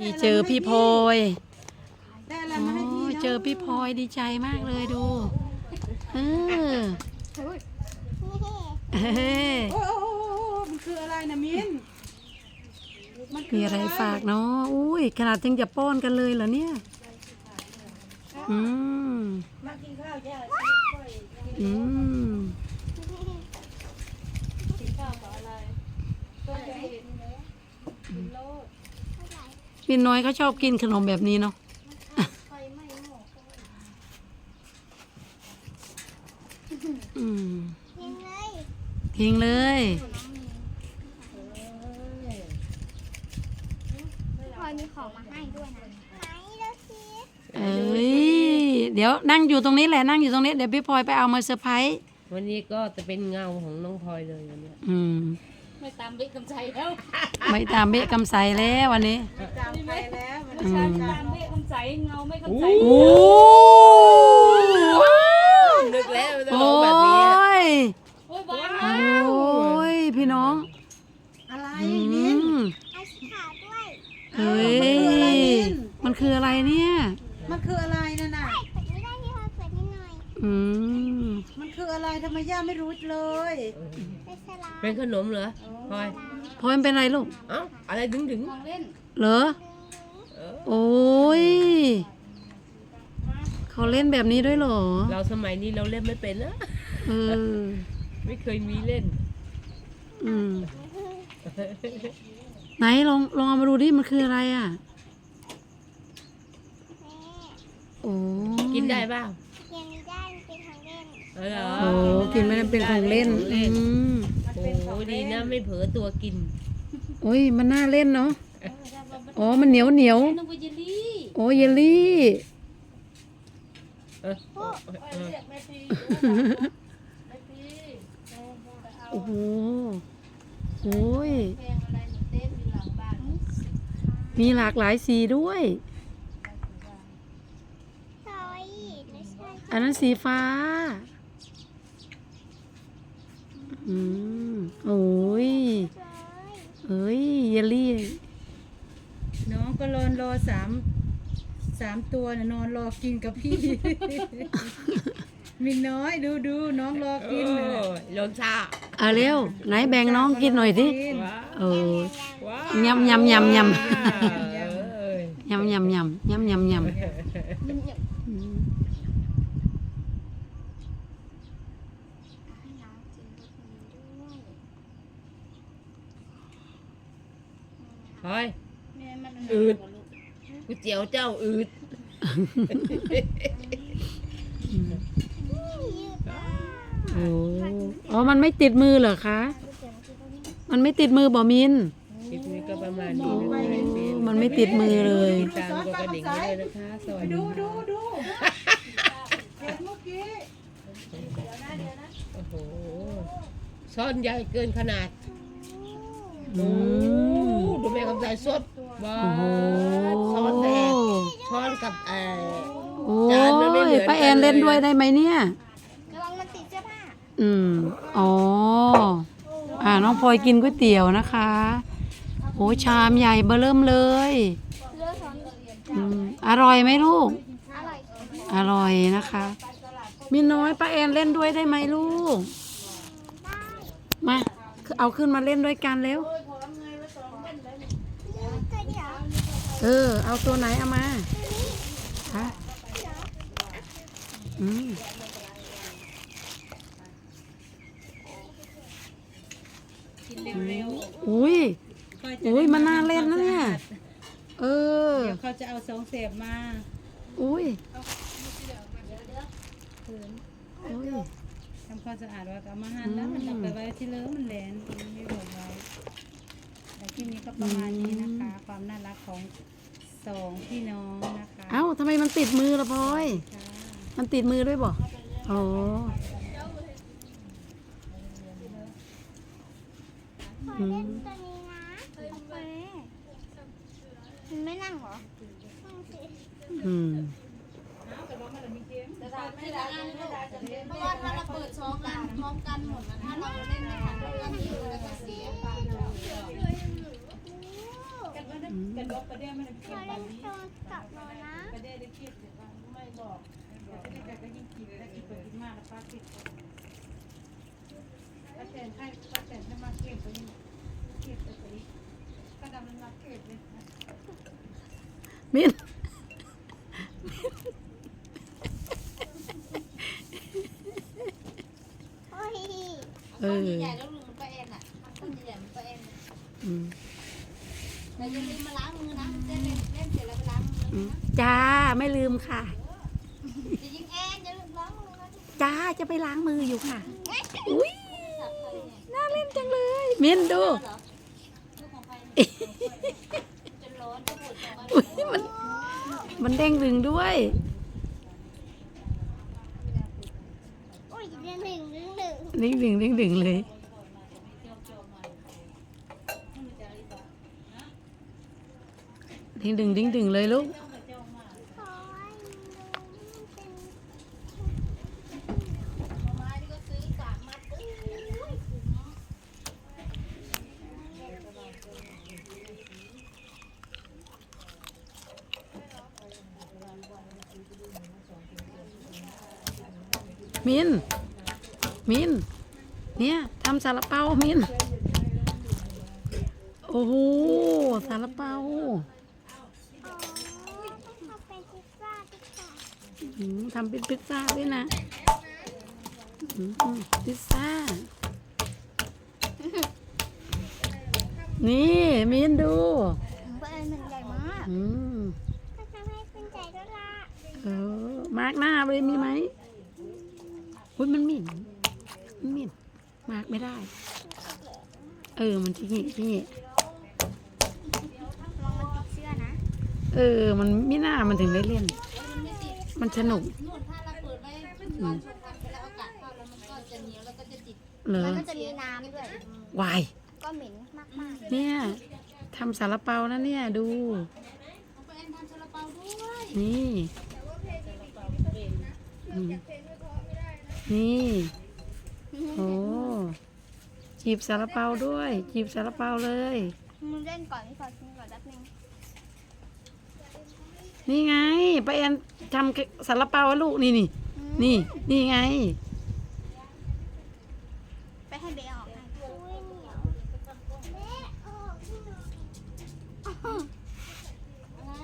ดีเจอพี่พลอยได้อะไรโอ้มาให้พี่นะเจอพี่พลอยดีใจมากเลยดูเออเฮ้ยโอ้โอ้โอ้โอ้มันคืออะไรนะมิ้นมันคืมีอะไรฝากเนาะอุ้ยขนาดยังจะป้อนกันเลยเหรอเนี่ย อืมอืม มินน้อยเขาชอบกินขนมแบบนี้เนาะอืมทิ้งเลย พลอยมีของมาให้ด้วยนะไหนดูสิเอ้ย เดี๋ยวนั่งอยู่ตรงนี้แหละนั่งอยู่ตรงนี้เดี๋ยวพี่พลอยไปเอามาเซอร์ไพรส์วันนี้ก็จะเป็นเงาของน้องพลอยเลยวันเนี้ยอืม ไม่ตามบิ๊กกำใจแล้วไม่ตามเบะกำใสแล้ววันนี้จำไปแล้วมันอืมตามบิ๊กกำใจเงาไม่กำใจโอ้นึกแล้วจะโอร้องแบบนี้อะ้ยโอ้ยบ้าโอ้ยพี่น้องอะไรอืมิ้นมไอศครีมด้วยเฮ้ยมันคืออะไรเนี่ย มันคืออะไรนั่นน่ะเปิดไม่ได้ที่พลอยเปิดให้หน่อยอืม มันคืออะไรทำไมย่าไม่รู้เลยเป็นสลามเป็นขนมเหรอพลอยพลอยมันเป็นอะไรลูก เอ้าอะไรดึงดึงของเล่นเหรอเออโอ้ยเขาเล่นแบบนี้ด้วยเหรอ เราสมัยนี้เราเล่นไม่เป็นนะเออไม่เคยมีเล่น อืมไหนลองลองเอามาดูดิมันคืออะไรอะ โอ้ยกินได้เปล่าเกมนี้ได้มัน เป็นของเล่นเออเหรอโอ้กินไม่ได้เป็นของเล่นของเล่นอืมโอ้ดีนะไม่เผลอตัวกินโอ้ยมันน่าเล่นเนาะอ๋อมันเหนียวเหนียวนึกว่าเยลลี่โอ้เยลลี่เออเออเออโอ้โหโอ้ยมีหลากหลายสีด้วยซอยไม่ใช่อันนั้นสีฟ้า อืมโอ้ยซอยเอ้ยเยลลี่ น้องก็รอนรอสามสามตัวน่ะนอนรอกินกับพี่ มินน้อยดูดูน้องรอโอ้กินน่ะยลงชาเอาเร็ว ไหนแบ่งน้องกินหน่อยสิกินว้าวเออ ว้าวยำยำยำยำ เอ้ยยำยำยำยำยำยำ อืมพลอยอืดก๋วยเตี๋ยวเจ้าอืดโอ้อ๋อ มันไม่ติดมือเหรอคะ มันไม่ติดมือบ่มิน คลิปนี้ก็ประมาณนี้นะคะโอ้มันไม่ติดมือเลย ติดตามกดกระดิ่งไว้ด้วยนะคะสวัสดีดูค่ะดูดูเห็นเมื่อกี้โอ้โหซ่อนใหญ่เกินขนาด อืโอ้ม ดูแม่คำใสสดว้าโอ้โหวช้อนแดงช้อนกับเอ่อโอ้จานมันไม่เหมืยอนกันป้าแอนเล่นด้วยได้ไหมเนี่ย ระวังมันติดเสื้อผ้าอืม อ๋อ อ่า น้องพลอยกินก๋วยเตี๋ยวนะคะ โอ้ชามใหญ่เบอเริ่มเลย เลือดซ้อนอืม อร่อยไหมลูก อร่อยอร่อยนะคะ มีน้อยป้าแอนเล่นด้วยได้ไหมลูก มา เอาขึ้นมาเล่นด้วยกันเร็วตัวเดียว เออ เอาตัวไหนเอามาฮะอืมอุ้ยค่จะอุ้ยได้มันน่าเล่นนะเนี่ย เออ เดี๋ยวเขาจะเอาสองเสพมาอุ้ยคืนอุ้ย ทำความสะอาดว่าเอามาหั่นแล้วมันเอาไปไว้ที่เลิมมันแหลนไม่บอกไว้แต่ที่นี้ก็ประมาณนี้นะคะ ความน่ารักของ สองพี่น้องนะคะเอ้าทำไมมันติดมือละพลอยจ้ามันติดมือด้วยบ่อ๋อขอเล่นตัวนี้นะโอเคมันไม่นั่งเหรอนั่งสิอืมเพราะว่าถ้าเราเปิดช้องกันพร้อมกันหมดนะถ้าเราเล่นในถังเราเล่นอยู่แล้วก็เสียออืม กระดกกระเด้ไม่ได้ขเก็อบแบเล่บนนี้โทรศัพท์หนูนะกระเด้ได้คิดแต่ว่าไม่บอกเดี๋ยวจะได้ก็ยิ่งกินแล้วกินไปกินมากแล้วป้าติดป้าแตนให้ป้าแตนให้มาเก็บไปนี่เก็บไปตัวนี้ก็ดำมันมาเก็บเลยมินโอ้ยเออใหญ่แล้วลืมมันป้าแอนอะต้นใหญ่ๆมันป้าแอนอืม แต่อย่าลืมมาล้างมือนะเล่นเล่นเล่นเสร็จแล้วไปล้างมืออืมจ้าไม่ลืมค่ะจะยิงแอนอย่าลืมล้างมือนะจ้าจะไปล้างมืออยู่ค่ะ อุ้ยสับใครเนี่ยน่าเล่นจังเลยมินดู เหรอลูกของใครเนี่ยจนร้อนจะปวดท้องอุ้ยมัน มันเด้งดึงด้วย โอ้ยเดือนหนึ่งเดือนหนึ่งดึงดึงดึงดึงเลย ดึงดึงดึงดึงเลยลูก มิน มิน เนี่ยทำซาลาเปามิน โอ้โหซาลาเปา อ๋อต้องทำเป็นพิซซ่าดีกว่า อืม ทำเป็นพิซซ่าด้วยนะอืมพิซซ่า นี่มินดูเบอร์หนึ่งใหญ่มากอืมถ้าทำให้เป็นใจก็ละเออมาร์กหน้าเลยมีไหมอุ้ยมันหมิ่นมันหมิ่นมาร์กไม่ได้ เออมันที่นี่ที่นี่ลองมันติดเสื้อนะเออ มันไม่น่ามันถึงได้เล่น มันไม่ติดมันสนุก นู่นถ้าเราเปิดไว้วันชนกันไปแล้วอากาศเข้าแล้วมันก็จะเหนียวแล้วก็จะติดเหรอแล้วมันจะมีน้ำด้วย วาย ก็เหม็นมากเนี่ยทำสาลาเปานะเนี่ยดู เอาไปแอนทำซาลาเปาด้วยนี่อืมนี่โอ้จีบสาลาเปาด้วย จีบสาลาเปาเลยๆมึงเล่นก่อนนี่ขอกินก่อนแป๊บนึงนี่ไงป้าแอน ทำสาลาเปาให้ลูกนี่นี่นี่นี่ไง ไปให้เบลออกให้อุ้ยเหนียวแม่ออกให้หน่อ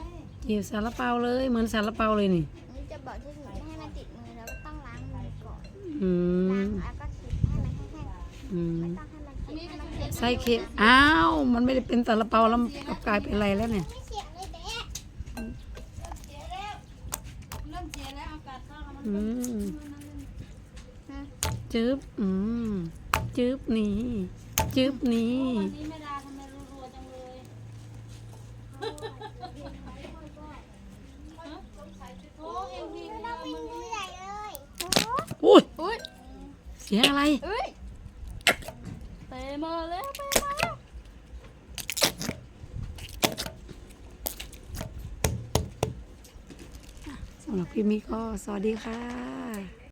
ยจีบสาลาเปาเลยเหมือนสาลาเปาเลยนี่นี่จะบอกที่หนูไม่ให้มันติดมือแล้วก็ต้องล้างมือก่อนอืล้างมแล้วก็ฉีดให้มันแห้งอืมๆไม่ต้องให้มันติดให้มันเสียไส้เค็มอ้าว มันไม่ได้เป็นสาลาเปาแล้วมันกลายเป็นอะไรแล้วเนี่ย ไม่เสียเลยเบ๊ะ เสียแล้วเริ่มเสียแล้วอากาศเข้าแล้วมันอืมจึ๊บอืมจึ๊บนี่จึ๊บนี่ วันนี้แม่ดาทำไมรัวๆจังเลยโอ้เอ็มวีเราเป็นมือใหญ่เลยอุ้ย อุ้ยเสียงอะไรเอ้ยไปมาแล้วไปมาแล้ว สำ หรับคลิปนี้ก็สวัสดีค่ะ